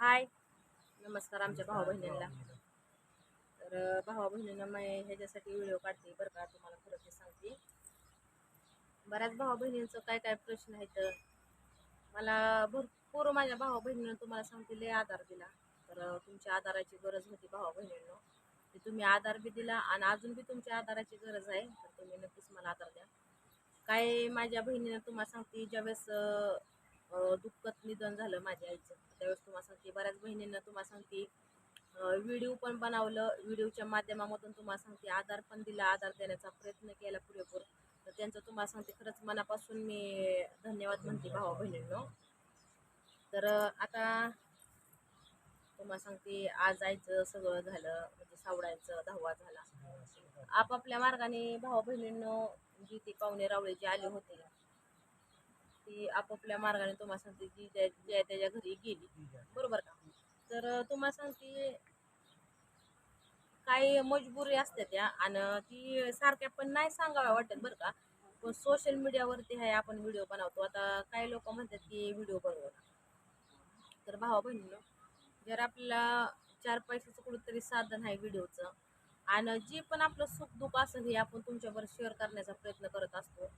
हाय. नमस्कार आमच्या भाऊ बहिणींना. तर भावा बहिणींना मी ह्याच्यासाठी व्हिडिओ काढते बरं का तुम्हाला खरं ते सांगते. बऱ्याच भावा बहिणींचं काय काय प्रश्न आहेत मला भरपूर माझ्या भावा बहिणीनं तुम्हाला सांगते लय आधार दिला. तर तुमच्या आधाराची गरज होती भावा बहिणींना. ते तुम्ही आधार बी दिला आणि अजून बी तुमच्या आधाराची गरज आहे तर तुम्ही नक्कीच मला आधार द्या. काय माझ्या बहिणीनं तुम्हाला सांगते ज्यावेळेस दुःखत दुःखद निधन झालं माझ्या आईचं. त्यावेळेस तुम्हाला सांगते बऱ्याच बहिणींना तुम्हाला सांगते व्हिडिओ पण बनवलं. व्हिडिओच्या माध्यमामधून तुम्हाला सांगते आधार पण दिला आधार देण्याचा प्रयत्न केला पुरेपूर. तर त्यांचं तुम्हाला सांगते खरंच मनापासून मी धन्यवाद म्हणते भावा बहिणींनो. तर आता तुम्हाला सांगते आज जायचं सगळं झालं म्हणजे सावडायचं दहावा झाला. आपापल्या मार्गाने भावा बहिणींनो जी ते पाहुणे रावळे जे आले होते ती आपापल्या मार्गाने तुम्हाला सांगते जी ज्या ज्या त्याच्या घरी गेली. बरोबर का? तर तुम्हाला सांगते काही मजबुरी असते त्या आणि ती सारख्या पण नाही सांगाव्या वाटत बरं का. पण सोशल मीडियावरती आहे आपण व्हिडिओ बनवतो. आता काही लोक म्हणतात की व्हिडिओ बनवू तर भावा बहिणीनं जर आपल्याला चार पैशाचं कुठंतरी साधन आहे व्हिडिओचं आणि जे पण आपलं सुख दुःख असेल हे आपण तुमच्यावर शेअर करण्याचा प्रयत्न करत असतो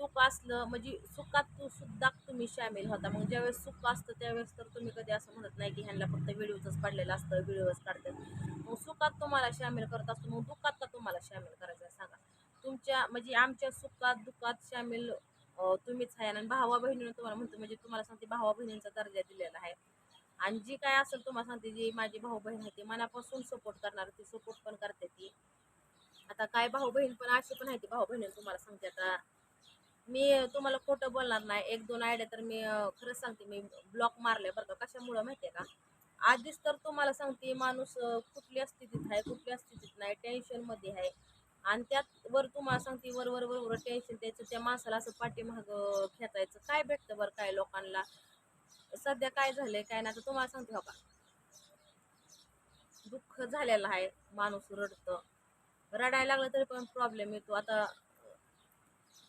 सुख असलं म्हणजे सुखात तू सुद्धा तुम्ही सामील होता. मग ज्यावेळेस सुख असतं त्यावेळेस तर तुम्ही कधी असं म्हणत नाही की ह्यांना फक्त व्हिडिओचंच काढलेलं असतं व्हिडिओच काढतात. मग सुखात तुम्हाला सामील करत असतो मग दुःखात का तुम्हाला सामील करायचं आहे सांगा. तुमच्या म्हणजे आमच्या सुखात दुःखात सामील तुम्हीच आहे. आणि भावा बहिणीनं तुम्हाला म्हणतो म्हणजे तुम्हाला सांगते भावा बहिणींचा दर्जा दिलेला आहे. आणि जी काय असेल तुम्हाला सांगते जी माझी भाऊ बहीण आहे ती मनापासून सपोर्ट करणार ती सपोर्ट पण करते ती. आता काय भाऊ बहीण पण अशी पण आहे ती भाऊ बहिणी तुम्हाला सांगते आता मी तुम्हाला खोटं बोलणार नाही. एक दोन आयडिया तर मी खरंच सांगते. मी ब्लॉक मारले बरं का. कशामुळं माहिती आहे का? आधीच तर तुम्हाला सांगते माणूस कुठल्या स्थितीत आहे कुठल्या स्थितीत नाही टेन्शनमध्ये आहे. आणि त्यात वर तुम्हाला सांगते वर वर वर वर टेन्शन द्यायचं त्या माणसाला असं पाठीमाग खेचायचं. काय भेटतं बरं काय लोकांना? सध्या काय झालंय काय नाही तर तुम्हाला सांगते हो का दुःख झालेलं आहे माणूस रडतं. रडायला लागलं तरी पण प्रॉब्लेम येतो. आता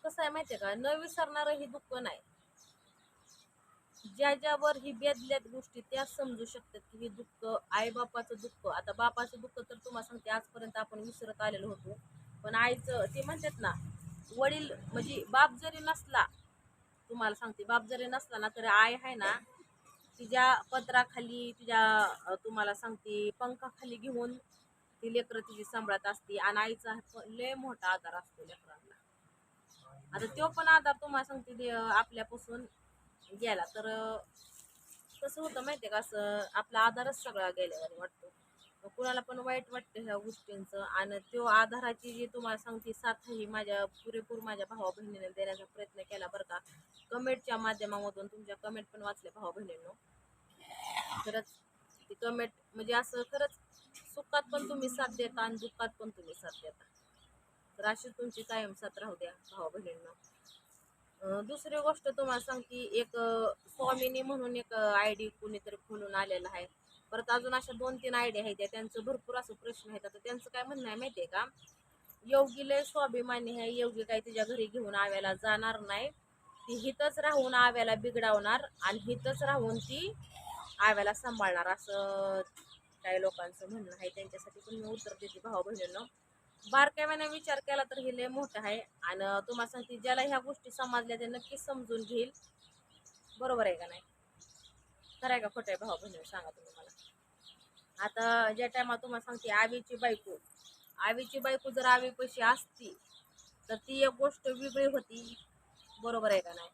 कसं आहे माहितीये का? न विसरणारं ही दुःख नाही. ज्या ज्यावर ही बेदल्यात गोष्टी त्या समजू शकतात की हे दुःख आईबापाचं दुःख. आता बापाचं दुःख तर तुम्हाला सांगते आजपर्यंत आपण विसरत आलेलो होतो. पण आईचं ते म्हणतात ना वडील म्हणजे बाप जरी नसला तुम्हाला सांगते बाप जरी नसला ना तरी आई आहे ना तिच्या पत्राखाली तिच्या तुम्हाला सांगते पंखाखाली घेऊन ती लेकरं तिची सांभाळत असते. आणि आईचा लय मोठा आधार असतो लेकरांना. आता तो पण आधार तुम्हाला सांगते दे आपल्यापासून गेला तर कसं होतं माहिती आहे का? असं आपला आधारच सगळा गेल्यावर वाटतो. मग कुणाला पण वाईट वाटतं ह्या गोष्टींचं. आणि तो आधाराची जी तुम्हाला सांगते साथ ही माझ्या पुरेपूर माझ्या भावा बहिणीने देण्याचा प्रयत्न केला बरं का. कमेंटच्या माध्यमामधून तुमच्या कमेंट पण वाचल्या भावा बहिणींनो खरंच ती कमेंट म्हणजे असं खरंच सुखात पण तुम्ही साथ देता आणि दुःखात पण तुम्ही साथ देता. तर अशी तुमची कायम साथ राहू द्या भावा बहिणींना दुसरी गोष्ट तुम्हाला सांगते एक स्वामिनी म्हणून एक आय डी कुणीतरी खोलून आलेला आहे. परत अजून अशा दोन तीन आयडिया आहेत त्यांचं भरपूर असं प्रश्न आहेत. आता त्यांचं काय म्हणणं आहे माहिती आहे का? योगी लय स्वाभिमानी आहे योगी काय तिच्या घरी घेऊन आव्याला जाणार नाही. ती हितच राहून आव्याला बिघडावणार आणि हितच राहून ती आव्याला सांभाळणार असं काही लोकांचं म्हणणं आहे. त्यांच्यासाठी पण मी उत्तर देते भाऊ बहिणींना बारकाव्याने विचार केला तर हे लय मोठं आहे. आणि तुम्हाला सांगते ज्याला ह्या गोष्टी समजल्या ते नक्कीच समजून घेईल. बरोबर आहे का नाही? खरं आहे का खोटं आहे भाऊ बहिणी सांगा तुम्ही मला. आता ज्या टायमात तुम्हाला सांगते आवीची बायको. आवीची बायको जर आवी पैसे असती तर ती एक गोष्ट वेगळी होती. बरोबर आहे का नाही?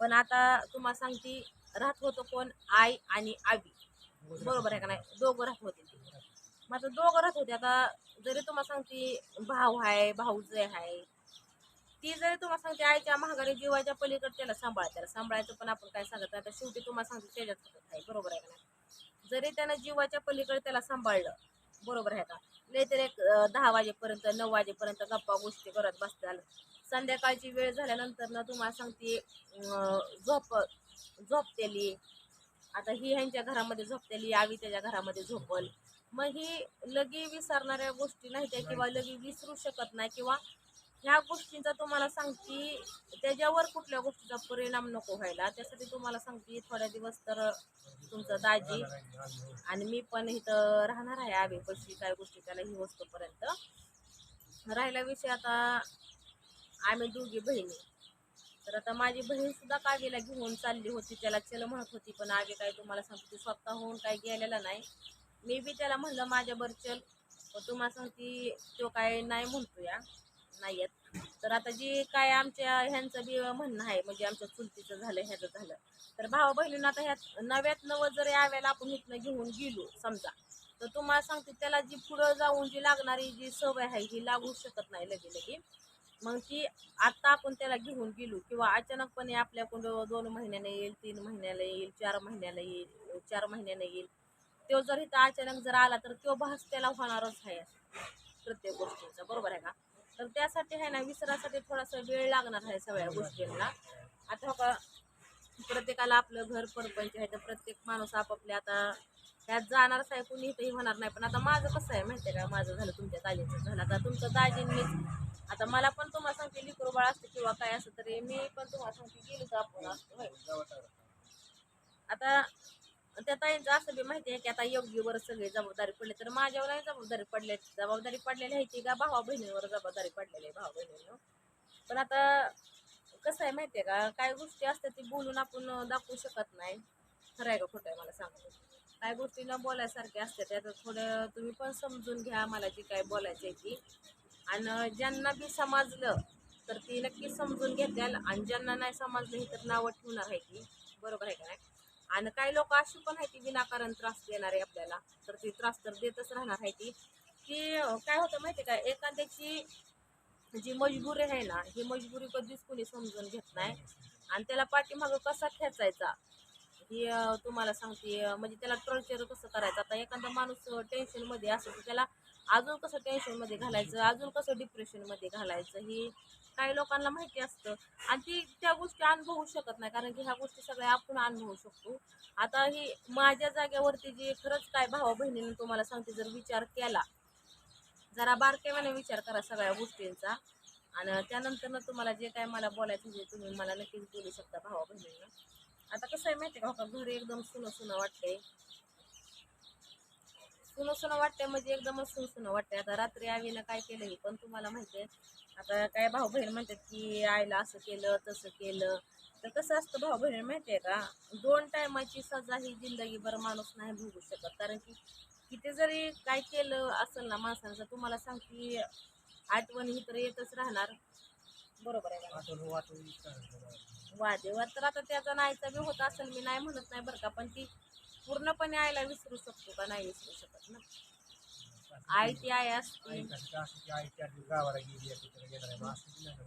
पण आता तुम्हाला सांगते राहत होतो कोण? आई आणि आवी. बरोबर आहे का नाही? दोघं राहत होते माझं मग होते. आता जरी तुम्हाला सांगते भाऊ आहे भाऊज आहे ती जरी तुम्हाला सांगते आईच्या महागारी जीवाच्या पलीकडे त्याला सांभाळ त्याला सांभाळायचं पण आपण काय सांगत आता शेवटी तुम्हाला सांगते त्याच्यात आहे. बरोबर आहे का जरी त्यानं जीवाच्या पलीकडे त्याला सांभाळलं बरोबर आहे का? नाहीतर एक दहा वाजेपर्यंत नऊ वाजेपर्यंत गप्पा गोष्टी करत बसताल. संध्याकाळची वेळ झाल्यानंतर ना तुम्हाला सांगते झोप झोपतेली. आता ही ह्यांच्या घरामध्ये झोपतेली आवी त्याच्या घरामध्ये झोपल. मग ही लगे विसरणाऱ्या गोष्टी नाही त्या किंवा लगे विसरू शकत नाही किंवा ह्या गोष्टींचा तुम्हाला सांगते त्याच्यावर कुठल्या गोष्टीचा परिणाम नको व्हायला. त्यासाठी तुम्हाला सांगते थोड्या दिवस तर तुमचं दाजी आणि मी पण इथं राहणार आहे आवेपाशी काय गोष्टी त्याला ही वस्तूपर्यंत राहिला विषय आता आम्ही दोघी बहिणी. तर आता माझी बहीण सुद्धा कागेला घेऊन चालली होती त्याला चल म्हणत होती पण आगे काय तुम्हाला सांगते ती स्वतःहून काय गेलेला नाही. मी बी त्याला म्हणलं माझ्या चल. पण तुम्हाला सांगते तो काय नाही म्हणतो या नाही येत. तर आता जी काय आमच्या ह्यांचं बी म्हणणं आहे म्हणजे आमच्या चुलतीचं झालं ह्याचं झालं. तर भावा बहिणीनं आता ह्यात नव्यात नवं जर यावेळेला आपण इथनं घेऊन गेलो समजा तर तुम्हाला सांगते त्याला जी पुढं जाऊन जी लागणारी जी सवय आहे ही लागू शकत नाही लगे लगे मग ती आत्ता आपण त्याला घेऊन गेलो किंवा अचानकपणे आपल्याकडं दोन महिन्याने येईल तीन महिन्याला येईल चार महिन्याला येईल चार महिन्याने येईल. तो जर इथं अचानक जर आला तर तो भास त्याला होणारच आहे. प्रत्येक गोष्टीचा. बरोबर आहे का? तर त्यासाठी आहे ना विसरासाठी थोडासा वेळ लागणार आहे सगळ्या गोष्टींना. आता हो का प्रत्येकाला आपलं घर परपंच आहे तर प्रत्येक माणूस आपापल्या आता त्यात जाणारच आहे कुणी इथंही होणार नाही. पण आता माझं कसं आहे माहिती आहे का? माझं झालं तुमच्या दाजीचं झालं. आता तुमचं दाजींनीच आता मला पण तुम्हाला सांगते लिकरू बाळ असतं किंवा काय असं तरी मी पण तुम्हाला सांगते गेलो तर आपण असतो आता त्या ताईंचं असं बी माहिती आहे की आता योग्यवर सगळी जबाबदारी पडली तर माझ्यावर नाही जबाबदारी पडली जबाबदारी पडलेली आहे ती का भावा बहिणीवर जबाबदारी पडलेली आहे भावा बहिणीवर. पण आता कसं आहे माहिती आहे का काय गोष्टी असतात ती बोलून आपण दाखवू शकत नाही. खरं आहे का खोटं आहे मला सांगतो काय गोष्टी न बोलायसारख्या असतात त्यात थोडं तुम्ही पण समजून घ्या मला जी काय बोलायचं आहे ती. आणि ज्यांना बी समजलं तर ती नक्की समजून घेत्याल. आणि ज्यांना नाही समजलं हे तर नावं ठेवणार आहे ती. बरोबर आहे का नाही? आणि काही लोक अशी पण आहे ती विनाकारण त्रास देणारे आपल्याला. तर ती त्रास तर देतच राहणार आहे ती. की काय होतं माहिती का? एखाद्याची जी मजबुरी आहे ना ही मजबुरी कधीच कुणी समजून घेत नाही. आणि त्याला पाठीमागं कसा खेचायचा? की तुम्हाला सांगते म्हणजे त्याला टॉर्चर कसं करायचं? आता एखादा माणूस टेन्शनमध्ये असेल तर त्याला अजून कसं टेन्शनमध्ये घालायचं? अजून कसं डिप्रेशनमध्ये घालायचं? हे काही लोकांना माहिती असतं. आणि ती त्या गोष्टी अनुभवू शकत नाही कारण की ह्या गोष्टी सगळ्या आपण अनुभवू शकतो. आता ही माझ्या जाग्यावरती जे खरंच काय भावा बहिणीने तुम्हाला सांगते जर विचार केला जरा बारकेवाने विचार करा सगळ्या गोष्टींचा. आणि त्यानंतर तुम्हाला जे काय मला बोलायचं जे तुम्ही मला नक्कीच बोलू शकता भावा बहिणींना आता कसं आहे माहिती का? घरी एकदम सुन सुन वाटते सुन सुन वाटते म्हणजे एकदमच सुन सुन वाटते आता रात्री आईनं काय केलं हे पण तुम्हाला माहिती आहे आता काय भाऊ बहीण म्हणतात की आईला असं केलं तसं केलं. तर कसं असतं भाऊ बहीण माहिती आहे का? दोन टायमाची सजा ही जिंदगीभर माणूस नाही भोगू शकत. कारण की किती जरी काय केलं असेल ना माणसांचं तुम्हाला सांगते आठवण ही तर येतच राहणार. बरोबर आहे का वादेवाद तर आता त्याचा नाहीचा बी होत असेल मी नाही म्हणत नाही बरं का पण ती पूर्णपणे आईला विसरू शकतो का नाही विसरू शकत ना. आई ती आई असते.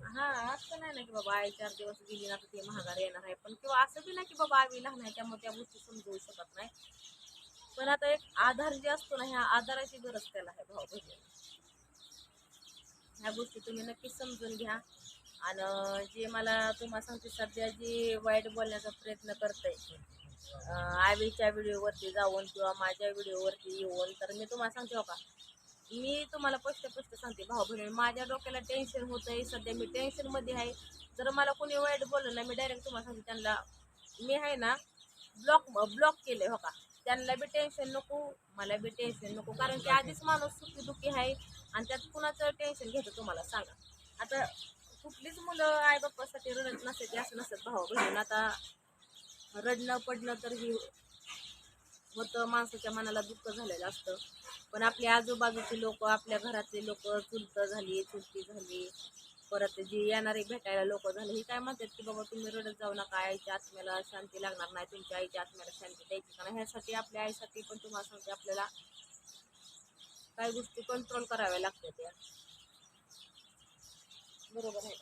हा असं नाही ना की बाबा आई चार दिवस गेली ना तर ती महागार येणार आहे. पण किंवा असं बी नाही की बाबा आई लहान आहे त्यामुळे त्या गोष्टी समजवू शकत नाही. पण आता एक आधार जे असतो ना ह्या आधाराची गरज त्याला आहे भाऊ बहिणी ह्या गोष्टी तुम्ही नक्कीच समजून घ्या. आणि जे मला तुम्हाला सांगते सध्या जी वाईट बोलण्याचा प्रयत्न करतंय अं, आवीच्या व्हिडिओवरती जाऊन किंवा माझ्या व्हिडिओवरती येऊन तर मी तुम्हाला सांगते हो का मी तुम्हाला स्पष्ट स्पष्ट सांगते भाऊ बहिणी माझ्या डोक्याला टेन्शन होतंय सध्या मी टेन्शनमध्ये आहे. जर मला कोणी वाईट बोललं ना मी डायरेक्ट तुम्हाला सांगते त्यांना मी आहे ना ब्लॉक ब्लॉक केले हो का? त्यांना बी टेन्शन नको मला बी टेन्शन नको कारण की आधीच माणूस सुखी दुखी आहे आणि त्यात कुणाचं टेन्शन घेतं तुम्हाला सांगा. आता कुठलीच मुलं आई बाप्पासाठी रडत नसते असं नसत भाऊ बहिणी आता रडणं पडणं तर ही होतं. माणसाच्या मनाला दुःख झालेलं असतं. पण आपले आजूबाजूचे लोक आपल्या घरातले लोक चुलत झाली चुलती झाली परत जी येणारे भेटायला लोक झाले हे काय म्हणतात की बाबा तुम्ही रडत जाऊ नका. आईच्या आत्म्याला शांती लागणार नाही. तुमच्या आईच्या आत्म्याला शांती द्यायची कारण ह्यासाठी आपल्या आईसाठी पण तुम्हाला सांगते आपल्याला काही गोष्टी कंट्रोल कराव्या लागतात त्या बरोबर आहे.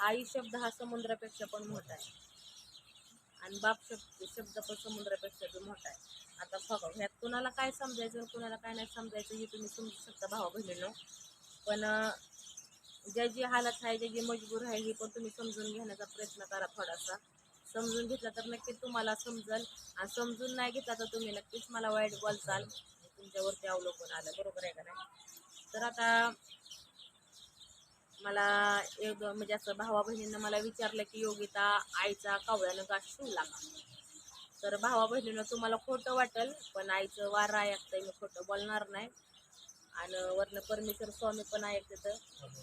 आई शब्द हा समुद्रापेक्षा पण मोठा आहे. आणि बाप शब्द शब्द पण समुद्रापेक्षा बी मोठा आहे. आता बघा ह्यात कुणाला काय समजायचं आणि कुणाला काय नाही समजायचं हे तुम्ही समजू शकता भावा बहिणीनं. पण ज्याची हालत आहे ज्याची मजबूर आहे ही पण तुम्ही समजून घेण्याचा प्रयत्न करा थोडासा. समजून घेतला तर नक्कीच तुम्हाला समजल. आणि समजून नाही घेतला तर तुम्ही नक्कीच मला वाईट बोलचाल तुमच्यावरती अवलंबून आलं बरोबर आहे का नाही? तर आता मला एक म्हणजे असं भावा बहिणींना मला विचारलं की योगिता आईचा कावळ्यानं गाठ शिवला का? तर भावा बहिणीनं तुम्हाला खोटं वाटेल पण आईचं वार ऐकतंय मी खोटं बोलणार नाही. आणि वरनं परमेश्वर स्वामी पण ऐकतं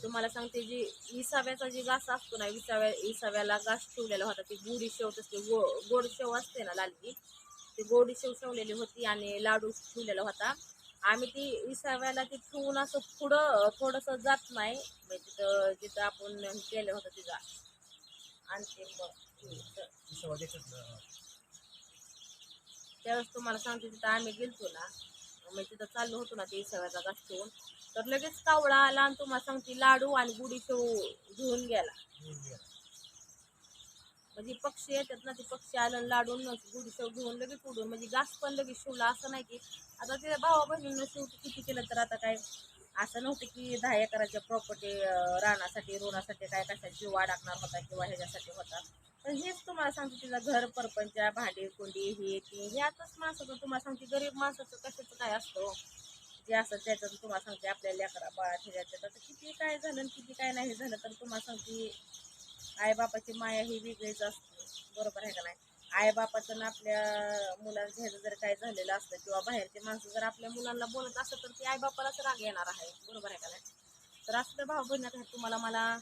तुम्हाला सांगते जी विसाव्याचा जी घास असतो ना विसाव्या विसाव्याला घास ठेवलेला होता ती गुढी शेव असते गो गोड शेव असते ना लालची ती गोडी शेव ठेवलेली होती आणि लाडू ठेवलेला होता. आम्ही ती विसाव्याला ती ठेवून असं पुढं थोडंसं जात नाही. म्हणजे तिथं जिथं आपण केलं होतं तिथं. आणखी मग त्यावेळेस तुम्हाला सांगते तिथं आम्ही गेलतो ना. म्हणजे तिथं चाललो होतो ना ते सगळ्याचा घास ठेवून. तर लगेच कावळा आला आणि तुम्हाला सांगते लाडू आणि गुढी शेव घेऊन गेला. म्हणजे पक्षी येतात ना ते पक्षी आलं लाडून गुढी शेव घेऊन लगेच उडून म्हणजे घास पण लगेच शिवला असं नाही की आता ते भावा बहिणीनं शेवटी किती केलं तर आता काय? असं नव्हतं की दहा एकराच्या प्रॉपर्टी राहण्यासाठी रोणासाठी काय कशा जीव अडकणार होता किंवा ह्याच्यासाठी होता. पण हेच तुम्हाला सांगते तिचं घर परपंच भांडी कुंडी हे ते हे आताच माणसाचं तुम्हाला सांगते गरीब माणसाचं कशाचं काय असतं हो? जे असं त्याच्यात तुम्हाला सांगते आपल्या लेकरा बाळा ठेवायचं तर किती काय झालं किती काय नाही झालं तर तुम्हाला सांगते आईबापाची माया ही वेगळीच असते. बरोबर आहे का नाही? आईबापाचं ना आपल्या मुलांचं जर काय झालेलं असलं किंवा बाहेरचे माणसं जर आपल्या मुलांना बोलत असतं तर ते आईबापालाच राग येणार आहे. बरोबर आहे का नाही? तर असं भाव बहिणी काय तुम्हाला मला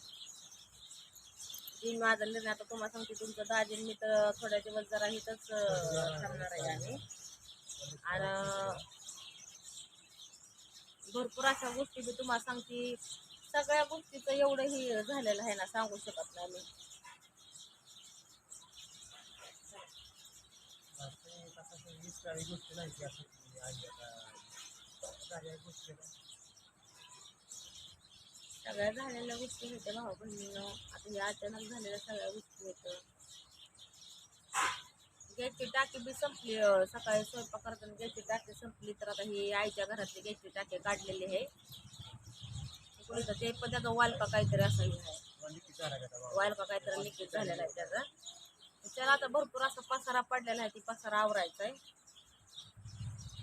जी माझा निर्णय आता तुम्हाला सांगते तुमचं दाजीन मी तर थोड्या दिवस जरा इथंच थांबणार आहे आम्ही. आणि भरपूर अशा गोष्टी मी तुम्हाला सांगते. सगळ्या गोष्टीचं एवढं हे झालेलं आहे ना सांगू शकत नाही मी. सगळ्या झालेल्या गोष्टी होत्या भाऊ बहिणीनं आता हे अचानक झालेल्या सगळ्या गोष्टी होत्या. गॅसची टाकी बी संपली सकाळी स्वयंपाक करताना गॅसची टाकी संपली तर आता ही आईच्या घरातली गॅसची टाकी काढलेली आहे. कोणतं ते पण त्याचा वालका काहीतरी असं वालका काहीतरी लिकेज झालेला आहे त्याचा. त्याला आता भरपूर असा पसारा पडलेला आहे ती पसारा आवरायचा आहे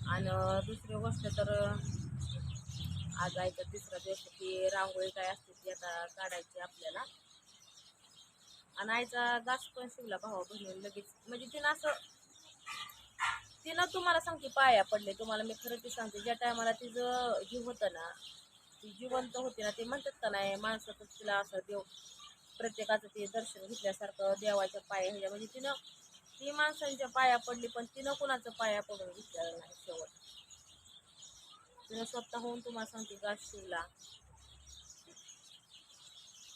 आणि दुसरी गोष्ट तर आज आयच्या तिसरा दिवस ती रांगोळी काय असते ती आता काढायची आपल्याला. आणि आईचा गास पण शिवला भावा बहिणी लगेच. म्हणजे तिनं असं तिनं तुम्हाला सांगते पाया पडले तुम्हाला मी खरं ती सांगते ज्या टायमाला तिचं हे होतं ना ती जिवंत होती ना ते म्हणतात का नाही माणसाचं तिला असं देव प्रत्येकाचं ते दर्शन घेतल्यासारखं देवाच्या पाया ह्याच्या म्हणजे तिनं ती माणसांच्या पाया पडली पण तिनं कुणाचं पाया पडून घेतलेलं नाही शेवट. तिनं होऊन तुम्हाला सांगते गाठ शिवला.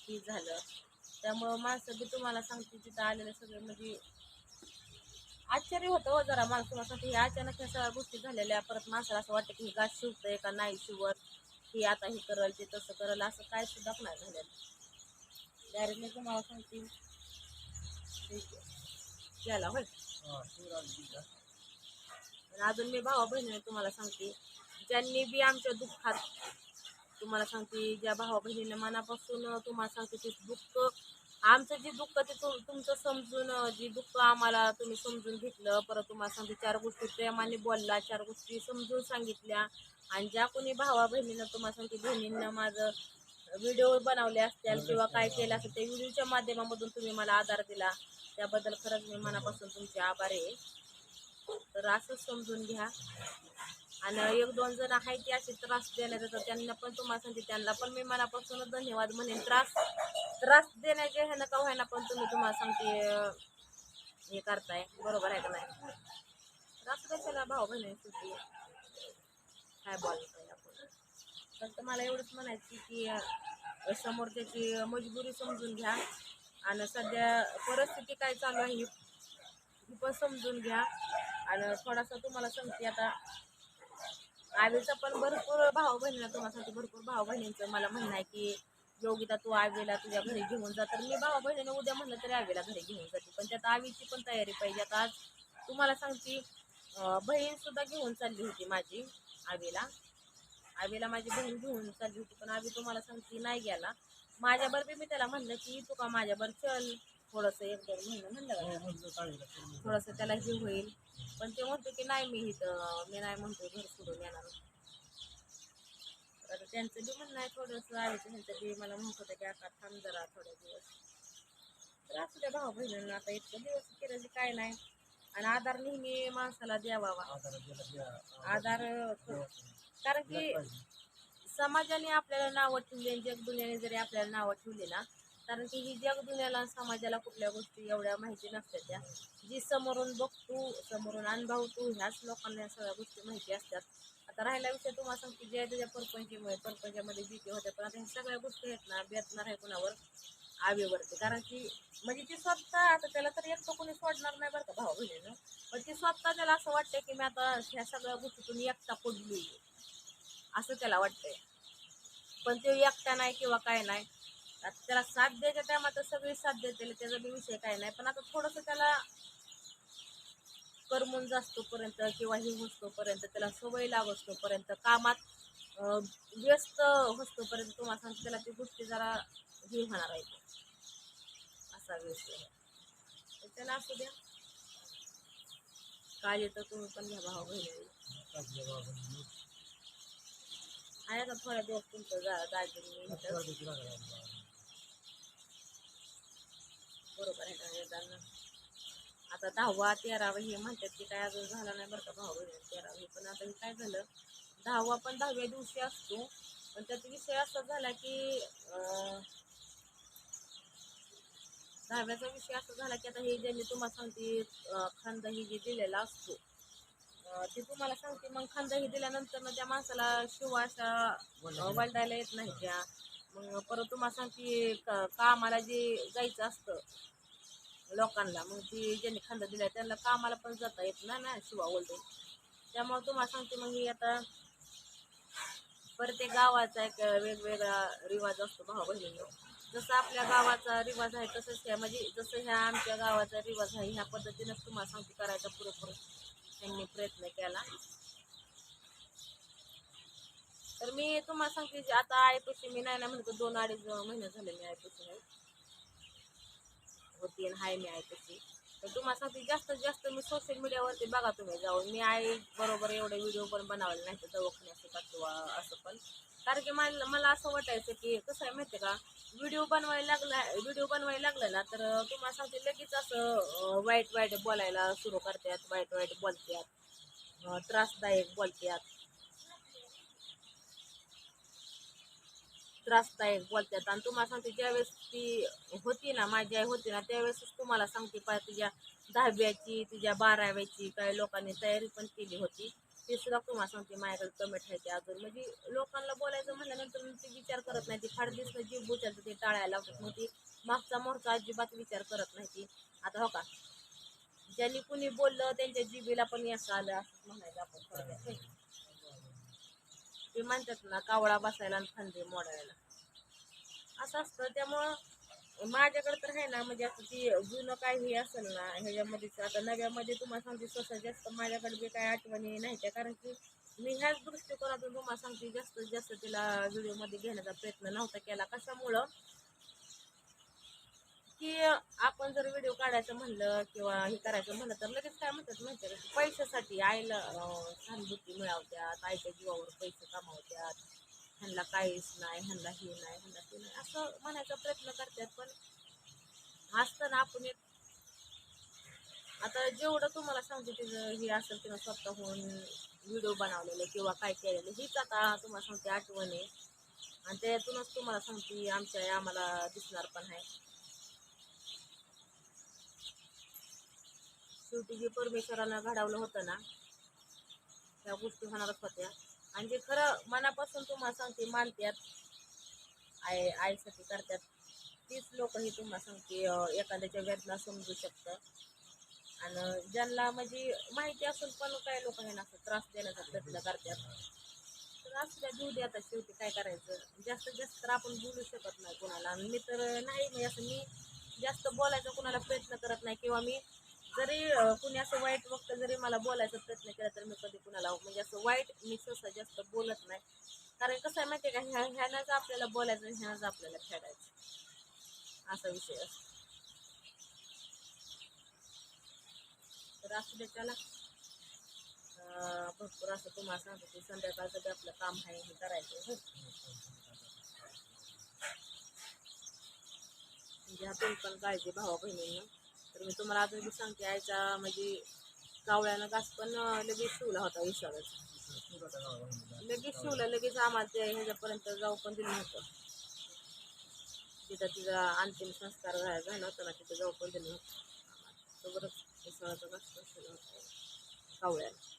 हे झालं. त्यामुळं माणसं बी तुम्हाला सांगते तिथं आलेले सगळे म्हणजे आश्चर्य होतं हो जरा माणसासाठी हे अचानक ह्या सगळ्या गोष्टी झालेल्या परत माणसाला असं वाटतं की ही गाठ शिवतंय का नाही शिवत. हे आता हे करल ते तसं करल असं काय सुद्धा नाही झालेलं. डायरेक्ट मी तुम्हाला सांगते. केला होय. अजून मी भावा बहिणीने तुम्हाला सांगते. ज्यांनी बी आमच्या दुःखात तुम्हाला सांगते ज्या भावा बहिणीने मनापासून तुम्हाला सांगते ते दुःख आमचं जे दुःख ते तुम तुमचं समजून जी दुःख आम्हाला तुम्ही समजून घेतलं परत तुम्हाला सांगते चार गोष्टी प्रेमाने बोलला चार गोष्टी समजून सांगितल्या. आणि ज्या कोणी भावा बहिणीनं तुम्हाला सांगते बहिणींना माझं व्हिडिओ बनवले असतील किंवा काय केलं असेल ते व्हिडिओच्या माध्यमामधून तुम्ही मला आधार दिला. त्याबद्दल खरंच मी मनापासून तुमचे आभार आहे. तर असंच समजून घ्या. आणि एक दोन जण आहेत ते असे त्रास देण्यात तर त्यांना पण तुम्हाला सांगते त्यांना पण मी मनापासूनच धन्यवाद म्हणेन. त्रास त्रास देण्याचे ह्यानं का व्हायना पण तुम्ही तुम्हाला सांगते हे करताय. बरोबर आहे का नाही? त्रास कशाला? भाऊ बहिणी सुट्टी काय बोलताय आपण? फक्त मला एवढंच म्हणायचं की समोर त्याची मजबुरी समजून घ्या. आणि सध्या परिस्थिती काय चालू आहे ही पण समजून घ्या. आणि थोडासा तुम्हाला सांगते आता आवीचा पण भरपूर भाऊ बहिणीला तुम्हाला भरपूर भाऊ बहिणींचं. मला म्हणणं आहे की योगिता तू आवेला तुझ्या घरी घेऊन जा. तर मी भाऊ बहिणीने उद्या म्हणलं तरी आवीला घरी घेऊन जाते. पण त्यात आवीची पण तयारी पाहिजे. आता आज तुम्हाला सांगते बहीण सुद्धा घेऊन चालली होती माझी आवीला. आवीला माझी बहीण घेऊन चालली होती पण आवी तुम्हाला सांगते नाही गेला. माझ्याबरोबर मी त्याला म्हणलं की तू का माझ्याबरोबर चल थोडंसं एक दोन महिना म्हणलं का थोडंसं त्याला हे होईल. पण ते म्हणतो की नाही मी इथं मी नाही म्हणतो घर सोडून येणार. आता त्यांचं बी म्हणणं आहे थोडंसं आहे त्यांचं बी मला म्हणत होतं की आता थांब जरा थोडे दिवस. तर असू द्या भाऊ बहिणींना आता इतकं दिवस केलं काय नाही. आणि आधार नेहमी माणसाला द्यावा आधार कारण की समाजाने आपल्याला नावं ठेवली आणि जगदुनियाने जरी आपल्याला नावं ठेवली ना कारण की ही जग दुनियाला समाजाला कुठल्या गोष्टी एवढ्या माहिती नसतात त्या. जी समोरून बघतो समोरून अनुभवतो ह्याच लोकांना या सगळ्या गोष्टी माहिती असतात. आता राहिला विषय तुम्हाला सांगते जे त्याच्या परपंचीमुळे परपंचामध्ये भीती होते. पण आता ह्या सगळ्या गोष्टी आहेत ना बेतणार आहे कुणावर? आवेवरती. कारण की म्हणजे ती स्वतः आता त्याला तर एकटं कोणी सोडणार नाही बरं का भाऊ बहिणीनं पण ती स्वतः त्याला असं वाटतं की मी आता ह्या सगळ्या गोष्टीतून एकटा पडली असं त्याला वाटतंय. पण ते एकटा नाही किंवा काय नाही. आता त्याला साथ द्यायच्या टायमात सगळी साथ देते त्याचा बी विषय काय नाही. पण आता थोडंसं त्याला करमून जास्तोपर्यंत किंवा हे पर्यंत त्याला सवय पर्यंत कामात व्यस्त पर्यंत तुम्हाला सांगते त्याला ती गोष्टी जरा हे होणार आहे. असा विषय त्याला असू द्या. काळजी तर तुम्ही पण घ्या भाऊ बहिणी. आहे का थोड्या दिवस तुमचं जा दागिने बरोबर आहे का? वेदांना आता दहावा तेरावा हे म्हणतात की काय अजून झालं नाही बरं का भाऊ? बहिणी तेरावी. पण आता हे काय झालं? दहावा पण दहाव्या दिवशी असतो. पण त्याचा विषय असा झाला की दहाव्याचा विषय असा झाला की आता हे ज्यांनी तुम्हाला सांगते खांद खांदा जे दिलेला असतो. ते तुम्हाला सांगते. मग खांदा हे दिल्यानंतर मग त्या माणसाला शिवा अशा वलडायला येत नाही त्या. मग परत तुम्हाला सांगते का कामाला जे जायचं असतं लोकांना मग ती ज्यांनी खांदा दिला त्यांना कामाला पण जाता येत ना ना शिवा वलडून त्यामुळे तुम्हाला सांगते मग मी आता प्रत्येक गावाचा एक वेगवेगळा रिवाज असतो भाऊ बहिणींनो. जसं आपल्या गावाचा रिवाज आहे तसंच ह्या म्हणजे जसं ह्या आमच्या गावाचा रिवाज आहे ह्या पद्धतीनंच तुम्हाला सांगते करायचा पुरेपूर त्यांनी प्रयत्न केला. तर मी तुम्हाला सांगते की आता आयपैसे मी नाही ना म्हणतो दोन अडीच महिने झाले मी आयपैसे आहे होती आणि हाय मी आयपैसे तर तुम्हाला सांगते जास्तीत जास्त मी सोशल मीडियावरती बघा तुम्ही. जाऊन मी आई बरोबर एवढे व्हिडिओ पण बनवले नाही तर दवाखान्यात किंवा असं पण. कारण की मला मला असं वाटायचं की कसं आहे माहिती आहे का व्हिडिओ बनवायला लागला व्हिडिओ बनवायला लागला ना तर तुम्हाला सांगते लगेच असं वाईट वाईट बोलायला सुरू करतात वाईट वाईट बोलतात त्रासदायक बोलतात. त्रासदायक बोलतात. आणि तुम्हाला सांगते ज्यावेळेस ती होती ना माझी आई होती ना त्यावेळेसच तुम्हाला सांगते पाय तुझ्या दहाव्याची तुझ्या बाराव्याची काही लोकांनी तयारी पण केली होती. ते सुद्धा तुम्हाला सांगते माझ्याकडे कमी ठेवते अजून. म्हणजे लोकांना बोलायचं म्हणल्यानंतर ती ते विचार करत नाही. ती फार दिवस जीव बुचायचं ते टाळायला लावतात मग ती मागचा मोर्चा अजिबात विचार करत नाही ती आता हो का? ज्यांनी कुणी बोललं त्यांच्या जिबीला पण यश आलं असं म्हणायचं आपण ते म्हणतात ना कावळा बसायला आणि खांदे मोडायला. असं असतं. त्यामुळं माझ्याकडे तर आहे ना म्हणजे असं ती जुनं काय हे असेल ना ह्याच्यामध्ये आता नव्यामध्ये तुम्हाला सांगते स्वतः जास्त माझ्याकडे बी काय आठवणी नाही त्या कारण की मी ह्याच दृष्टिकोनातून तुम्हाला सांगते जास्तीत जास्त तिला व्हिडिओमध्ये घेण्याचा प्रयत्न नव्हता केला. कशामुळं? आपण जर व्हिडिओ काढायचं म्हणलं किंवा हे करायचं म्हणलं तर लगेच काय म्हणतात माहिती आहे पैशासाठी आईला सहानुभूती मिळवत्यात आईच्या जीवावर पैसे कमावत्यात ह्यांना काहीच नाही ह्यांना हे नाही ह्यांना ते नाही. असं म्हणायचा प्रयत्न करतात पण असतं ना आपण एक आता जेवढं तुम्हाला सांगते तिचं हे असेल तिनं स्वतःहून व्हिडिओ बनवलेलं किंवा काय केलेलं हीच आता तुम्हाला सांगते आठवण आहे. आणि त्यातूनच तुम्हाला सांगते आमच्या आम्हाला दिसणार पण आहे. शेवटी जे परमेश्वरानं घडवलं होतं ना त्या गोष्टी होणारच होत्या. आणि जे खरं मनापासून तुम्हाला सांगते मानतात आय आईसाठी करतात तीच लोक ही तुम्हाला सांगते एखाद्याच्या वेदना समजू शकतं. आणि ज्यांना म्हणजे माहिती असून पण काही लोक हे असं त्रास देण्याचा प्रयत्न करतात तर असू द्या देऊ दे आता शेवटी काय करायचं. जास्तीत जास्त तर आपण बोलू शकत नाही कोणाला. आणि मी तर नाही म्हणजे असं मी जास्त बोलायचा कोणाला प्रयत्न करत नाही. किंवा मी जरी कुणी असं वाईट वक्त जरी मला बोलायचा प्रयत्न केला तर मी कधी कुणाला म्हणजे असं वाईट मी सहसा जास्त बोलत नाही. कारण कसं आहे माहिती का ह्या ह्यानंच आपल्याला बोलायचं ह्यानंच आपल्याला खेळायचं. असा विषय असतो. तर असू दे त्याला भरपूर असं तुम्हाला सांगतो की संध्याकाळचं बी आपलं काम आहे हे करायचं म्हणजे आपण पण काळजी भावा बहिणींना तर मी तुम्हाला अजून बी सांगते आईचा म्हणजे कावळ्यानं कास पण लगेच शिवला होता विश्वास लगेच शिवला लगेच आम्हाला ते ह्याच्यापर्यंत जाऊ पण दिलं नव्हतं. तिथं तिचा अंतिम संस्कार झाला झाला होता ना तिथं जाऊ पण दिलं नव्हतं. तो बरंच विश्वासाचा घास पण शिवला होता कावळ्याला